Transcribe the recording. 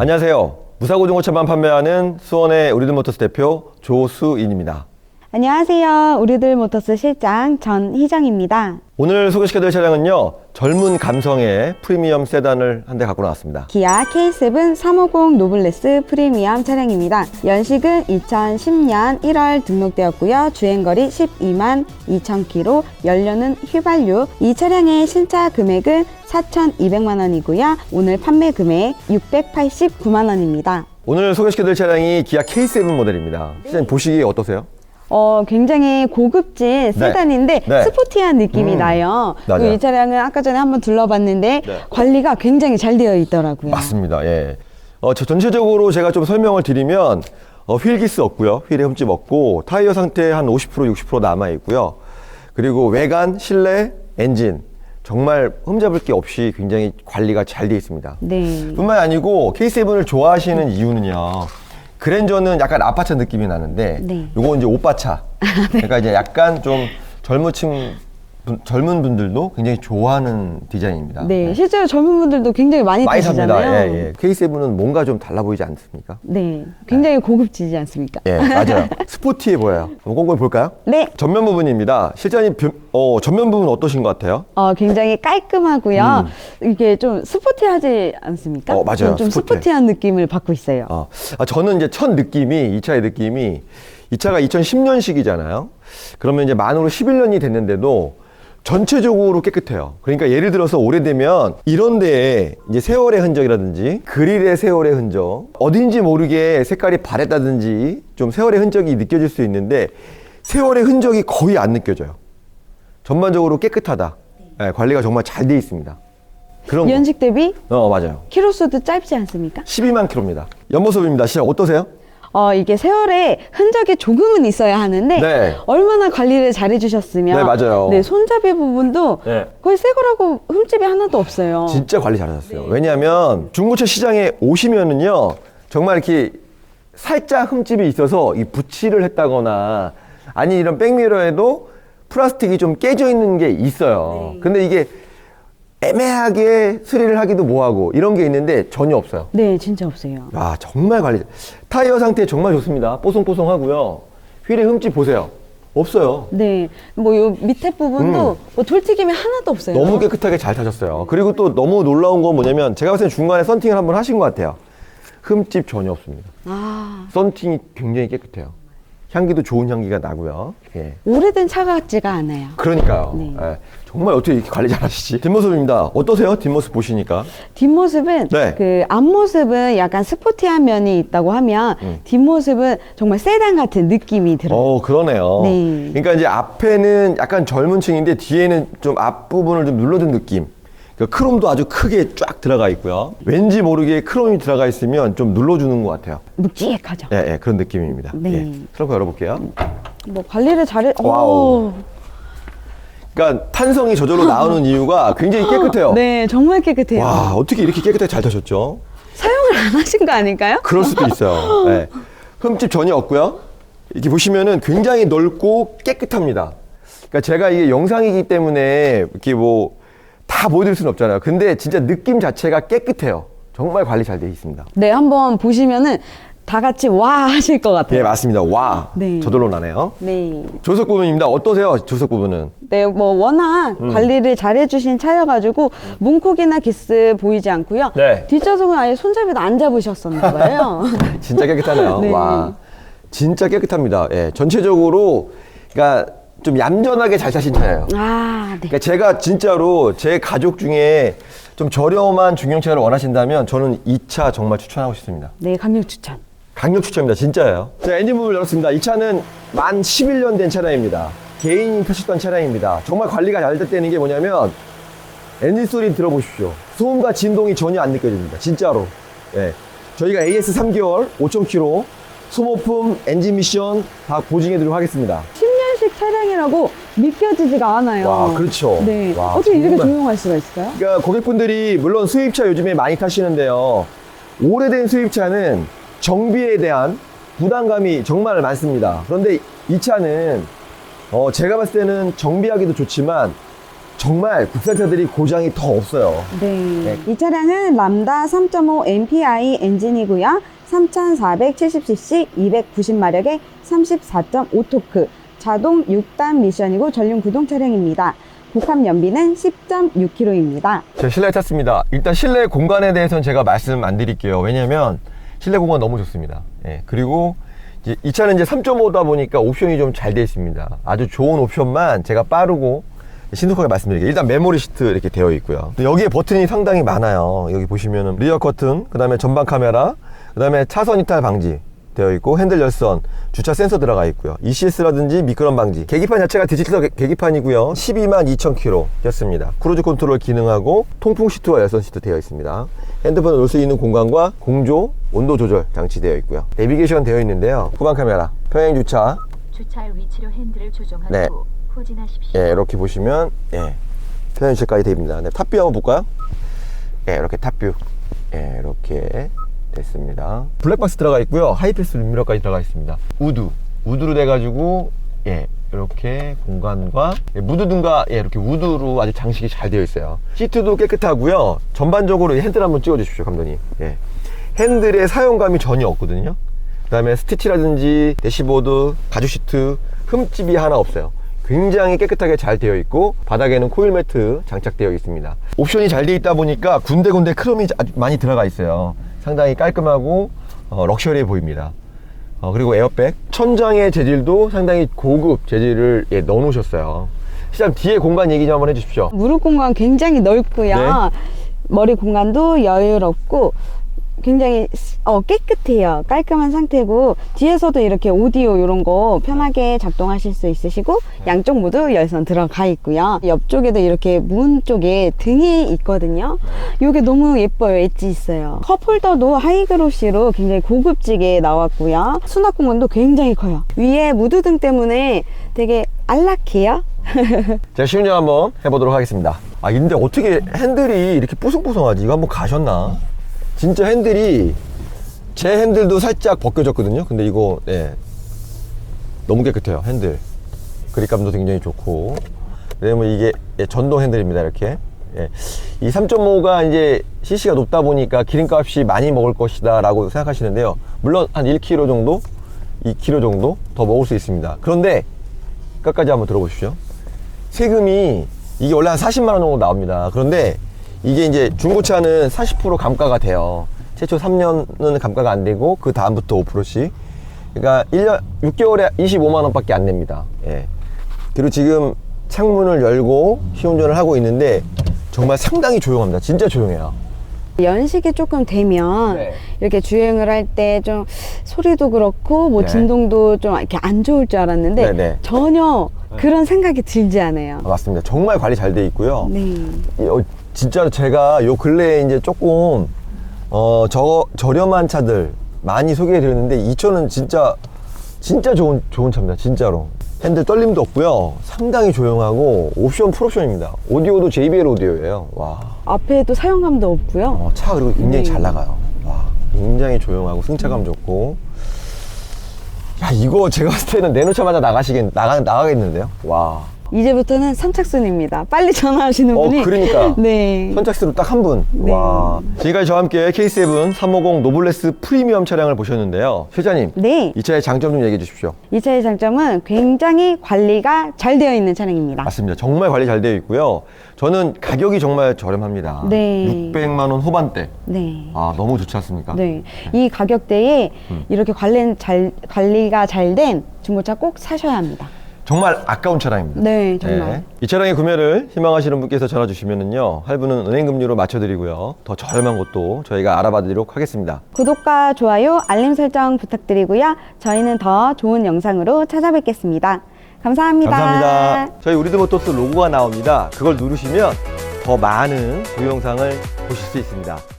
안녕하세요. 무사고 중고차만 판매하는 수원의 우리들 모터스 대표 조수인입니다. 안녕하세요. 우리들 모터스 실장 전희정입니다. 오늘 소개시켜드릴 차량은요, 젊은 감성의 프리미엄 세단을 한 대 갖고 나왔습니다. 기아 K7 350 노블레스 프리미엄 차량입니다. 연식은 2010년 1월 등록되었고요. 주행거리 12만 2천 킬로, 연료는 휘발유. 이 차량의 신차 금액은 4,200만 원이고요. 오늘 판매 금액 689만 원입니다. 오늘 소개시켜드릴 차량이 기아 K7 모델입니다. 시장님 보시기에 어떠세요? 어, 굉장히 고급진 세단인데 네. 스포티한 느낌이 음, 나요. 맞아요. 그리고 이 차량은 아까 전에 한번 둘러봤는데 네. 관리가 굉장히 잘 되어 있더라고요. 맞습니다. 예. 어, 저 전체적으로 제가 좀 설명을 드리면 어, 휠 기스 없고요. 휠에 흠집 없고 타이어 상태 한 50% 60% 남아 있고요. 그리고 외관, 실내, 엔진 정말 흠잡을 게 없이 굉장히 관리가 잘 되어 있습니다. 네. 뿐만 아니고 K7을 좋아하시는 이유는요. 그랜저는 약간 아파차 느낌이 나는데 네. 요거 이제 오빠차. 그러니까 이제 약간 좀 젊은 층 분- 젊은 분들도 굉장히 좋아하는 디자인입니다. 네, 실제로 젊은 분들도 굉장히 많이, 많이 삽니다. 타시잖아요. 예, 예. K7은 뭔가 좀 달라 보이지 않습니까? 네, 굉장히 고급지지 않습니까? 예, 맞아요. 스포티해 보여요. 한번 꼼꼼히 볼까요? 네, 전면 부분입니다. 실장님, 뷰- 어, 전면 부분 어떠신 것 같아요? 어, 굉장히 깔끔하고요. 이게 좀 스포티하지 않습니까? 음. 어, 맞아요. 좀, 좀 스포티해. 스포티한 느낌을 받고 있어요. 어, 아, 저는 이제 첫 느낌이, 이 차의 느낌이, 이 차가 2010년식이잖아요. 그러면 이제 만으로 11년이 됐는데도 전체적으로 깨끗해요. 그러니까 예를 들어서 오래되면 이런 데에 이제 세월의 흔적이라든지 그릴의 세월의 흔적, 어딘지 모르게 색깔이 바랬다든지 좀 세월의 흔적이 느껴질 수 있는데 세월의 흔적이 거의 안 느껴져요. 전반적으로 깨끗하다. 예, 관리가 정말 잘 돼 있습니다. 그런 거. 연식 대비 어, 맞아요. 키로수도 짧지 않습니까? 12만 킬로입니다. 옆모습입니다. 시작 어떠세요? 어, 이게 세월에 흔적이 조금은 있어야 하는데 네. 얼마나 관리를 잘 해주셨으면 네, 맞아요. 네, 손잡이 부분도 네. 거의 새 거라고 흠집이 하나도 없어요. 진짜 관리 잘하셨어요. 왜냐하면 중고차 시장에 오시면은요, 정말 이렇게 살짝 흠집이 있어서 이 붙이를 했다거나 아니 이런 백미러에도 플라스틱이 좀 깨져 있는 게 있어요. 근데 이게 애매하게 수리를 하기도 뭐하고 이런 게 있는데 전혀 없어요. 네, 진짜 없어요. 와 정말 관리 타이어 상태 정말 좋습니다. 뽀송뽀송하고요. 휠의 흠집 보세요. 없어요. 네, 뭐 요 밑에 부분도 뭐 돌튀김이 하나도 없어요. 음. 너무 깨끗하게 잘 타셨어요. 그리고 또 너무 놀라운 건 뭐냐면 제가 봤을 때 중간에 썬팅을 한번 하신 것 같아요. 흠집 전혀 없습니다. 아, 썬팅이 굉장히 깨끗해요. 향기도 좋은 향기가 나고요. 예. 오래된 차 같지가 않아요. 그러니까요. 네. 예. 정말 어떻게 이렇게 관리 잘하시지? 뒷모습입니다. 어떠세요? 뒷모습 보시니까. 뒷모습은 네. 그 앞모습은 약간 스포티한 면이 있다고 하면 음. 뒷모습은 정말 세단 같은 느낌이 들어요. 어, 그러네요. 네. 그러니까 이제 앞에는 약간 젊은 층인데 뒤에는 좀 앞부분을 좀 눌러준 느낌. 그 크롬도 아주 크게 쫙 들어가 있고요. 왠지 모르게 크롬이 들어가 있으면 좀 눌러주는 것 같아요. 묵직하죠. 예, 예, 그런 느낌입니다. 네. 예. 트렁크 열어볼게요. 뭐 관리를 잘해. 와우. 오. 그러니까 탄성이 저절로 나오는 이유가 굉장히 깨끗해요. 네, 정말 깨끗해요. 와, 어떻게 이렇게 깨끗하게 잘 타셨죠? 사용을 안 하신 거 아닐까요? 그럴 수도 있어요. 네. 흠집 전혀 없고요. 이렇게 보시면은 굉장히 넓고 깨끗합니다. 그러니까 제가 이게 영상이기 때문에 이렇게 뭐 다 보여드릴 수는 없잖아요. 근데 진짜 느낌 자체가 깨끗해요. 정말 관리 잘 되어 있습니다. 네, 한번 보시면은 다 같이 와 하실 것 같아요. 예, 맞습니다. 와, 네. 저절로 나네요. 네. 조석 부분입니다. 어떠세요? 조석 부분은? 네, 뭐 워낙 음. 관리를 잘 해주신 차여가지고 문콕이나 기스 보이지 않고요. 네. 뒷좌석은 아예 손잡이도 안 잡으셨었나 봐요. 진짜 깨끗하네요. 네. 와, 진짜 깨끗합니다. 예, 전체적으로 그러니까 좀 얌전하게 잘 타신 차예요. 아, 네. 그러니까 제가 진짜로 제 가족 중에 좀 저렴한 중형차를 원하신다면 저는 이 차 정말 추천하고 싶습니다. 네, 강력 추천. 강력 추천입니다. 진짜예요. 자, 엔진 부분을 열었습니다. 이 차는 만 11년 된 차량입니다. 개인이 타셨던 차량입니다. 정말 관리가 잘 됐다는 게 뭐냐면 엔진 소리 들어보십시오. 소음과 진동이 전혀 안 느껴집니다. 진짜로. 예. 저희가 AS 3개월, 5,000km, 소모품, 엔진 미션 다 보증해 드리도록 하겠습니다. 차량이라고 믿겨지지가 않아요. 와, 그렇죠. 네. 와, 어떻게 이렇게 정말. 조용할 수가 있을까요? 그러니까 고객분들이 물론 수입차 요즘에 많이 타시는데요. 오래된 수입차는 정비에 대한 부담감이 정말 많습니다. 그런데 이 차는 어, 제가 봤을 때는 정비하기도 좋지만 정말 국산차들이 고장이 더 없어요. 네. 이 차량은 람다 3.5 MPI 엔진이고요. 3470cc 290마력의 34.5토크 자동 6단 미션이고 전륜 구동 차량입니다. 복합 연비는 10.6km입니다. 제가 실내에 탔습니다. 일단 실내 공간에 대해서는 제가 말씀 안 드릴게요. 왜냐면 실내 공간 너무 좋습니다. 예, 그리고 이제 이 차는 이제 3.5다 보니까 옵션이 좀 잘 되어 있습니다. 아주 좋은 옵션만 제가 빠르고 신속하게 말씀드릴게요. 일단 메모리 시트 이렇게 되어 있고요. 또 여기에 버튼이 상당히 많아요. 여기 보시면은 리어 커튼, 그 다음에 전방 카메라, 그 다음에 차선 이탈 방지 되어 있고 핸들 열선, 주차 센서 들어가 있고요. ECS라든지 미끄럼 방지. 계기판 자체가 디지털 계- 계기판이고요. 12만 2천 킬로 였습니다. 크루즈 컨트롤 기능하고 통풍 시트와 열선 시트 되어 있습니다. 핸드폰을 놓을 수 있는 공간과 공조, 온도 조절 장치 되어 있고요. 내비게이션 되어 있는데요. 후방 카메라, 평행 주차, 주차할 위치로 핸들을 조정하고 네. 후진하십시오. 예, 이렇게 보시면 예, 편의실까지 됩니다. 네, 탑뷰 한번 볼까요? 예, 이렇게 탑뷰. 예, 이렇게 됐습니다. 블랙박스 들어가 있고요. 하이패스 룸미러까지 들어가 있습니다. 우드, 우드로 돼가지고 예, 이렇게 공간과 예, 무드등과 예, 이렇게 우드로 아주 장식이 잘 되어 있어요. 시트도 깨끗하고요. 전반적으로 이 핸들 한번 찍어주십시오, 감독님. 예, 핸들에 사용감이 전혀 없거든요. 그 다음에 스티치라든지 대시보드, 가죽 시트 흠집이 하나 없어요. 굉장히 깨끗하게 잘 되어 있고 바닥에는 코일 매트 장착되어 있습니다. 옵션이 잘 되어 있다 보니까 군데군데 크롬이 많이 들어가 있어요. 상당히 깔끔하고 어, 럭셔리해 보입니다. 어, 그리고 에어백 천장의 재질도 상당히 고급 재질을 예, 넣어 놓으셨어요. 시장 뒤에 공간 얘기 좀 한번 해주십시오. 무릎 공간 굉장히 넓고요. 네. 머리 공간도 여유롭고 굉장히 어, 깨끗해요. 깔끔한 상태고 뒤에서도 이렇게 오디오 이런 거 편하게 작동하실 수 있으시고 양쪽 모두 열선 들어가 있고요. 옆쪽에도 이렇게 문 쪽에 등이 있거든요. 이게 너무 예뻐요. 엣지 있어요. 컵홀더도 하이그로시로 굉장히 고급지게 나왔고요. 수납 공간도 굉장히 커요. 위에 무드등 때문에 되게 안락해요. 제가 시운전 한번 해보도록 하겠습니다. 아 근데 어떻게 핸들이 이렇게 뽀송뽀송하지? 이거 한번 가셨나? 진짜 핸들이 제 핸들도 살짝 벗겨졌거든요. 근데 이거 네, 너무 깨끗해요. 핸들 그립감도 굉장히 좋고 그다음에 이게 예, 전동 핸들입니다. 이렇게 예. 이 3.5가 이제 CC가 높다 보니까 기름값이 많이 먹을 것이다 라고 생각하시는데요. 물론 한 1kg 정도, 2kg 정도 더 먹을 수 있습니다. 그런데 끝까지 한번 들어보십시오. 세금이 이게 원래 한 40만 원 정도 나옵니다. 그런데 이게 이제 중고차는 40% 감가가 돼요. 최초 3년은 감가가 안 되고 그 다음부터 5%씩. 그러니까 1년 6개월에 25만 원밖에 안 냅니다. 예. 그리고 지금 창문을 열고 시운전을 하고 있는데 정말 상당히 조용합니다. 진짜 조용해요. 연식이 조금 되면 네. 이렇게 주행을 할 때 좀 소리도 그렇고 뭐 네. 진동도 좀 이렇게 안 좋을 줄 알았는데 네, 네. 전혀 그런 생각이 들지 않아요. 아, 맞습니다. 정말 관리 잘 돼 있고요. 네. 어, 진짜로 제가 요 근래에 이제 조금 어, 저, 저렴한 차들 많이 소개해 드렸는데 이 차는 진짜 진짜 좋은 좋은 차입니다. 진짜로. 핸들 떨림도 없고요. 상당히 조용하고 옵션 풀옵션입니다. 오디오도 JBL 오디오예요. 와. 앞에도 사용감도 없고요. 어, 차 그리고 굉장히 네. 잘 나가요. 와. 굉장히 조용하고 승차감 좋고. 야, 이거 제가 봤을 때는 내놓자마자 나가시겠 나가 나가겠는데요. 와. 이제부터는 선착순입니다. 빨리 전화하시는 어, 분이 그러니까. 네. 선착순으로 딱 한 분. 네. 와. 지금까지 저와 함께 K7 350 노블레스 프리미엄 차량을 보셨는데요. 실장님. 네. 이 차의 장점 좀 얘기해 주십시오. 이 차의 장점은 굉장히 관리가 잘 되어 있는 차량입니다. 맞습니다. 정말 관리 잘 되어 있고요. 저는 가격이 정말 저렴합니다. 네. 600만 원 후반대. 네. 아, 너무 좋지 않습니까? 네. 이 가격대에 음. 이렇게 관리 잘, 관리가 잘 된 중고차 꼭 사셔야 합니다. 정말 아까운 차량입니다. 네, 정말. 이 차량의 구매를 희망하시는 분께서 전화 주시면은요. 할부는 은행 금리로 맞춰 드리고요. 더 저렴한 곳도 저희가 알아봐 드리도록 하겠습니다. 구독과 좋아요, 알림 설정 부탁드리고요. 저희는 더 좋은 영상으로 찾아뵙겠습니다. 감사합니다. 감사합니다. 저희 우리드모토스 로고가 나옵니다. 그걸 누르시면 더 많은 동영상을 보실 수 있습니다.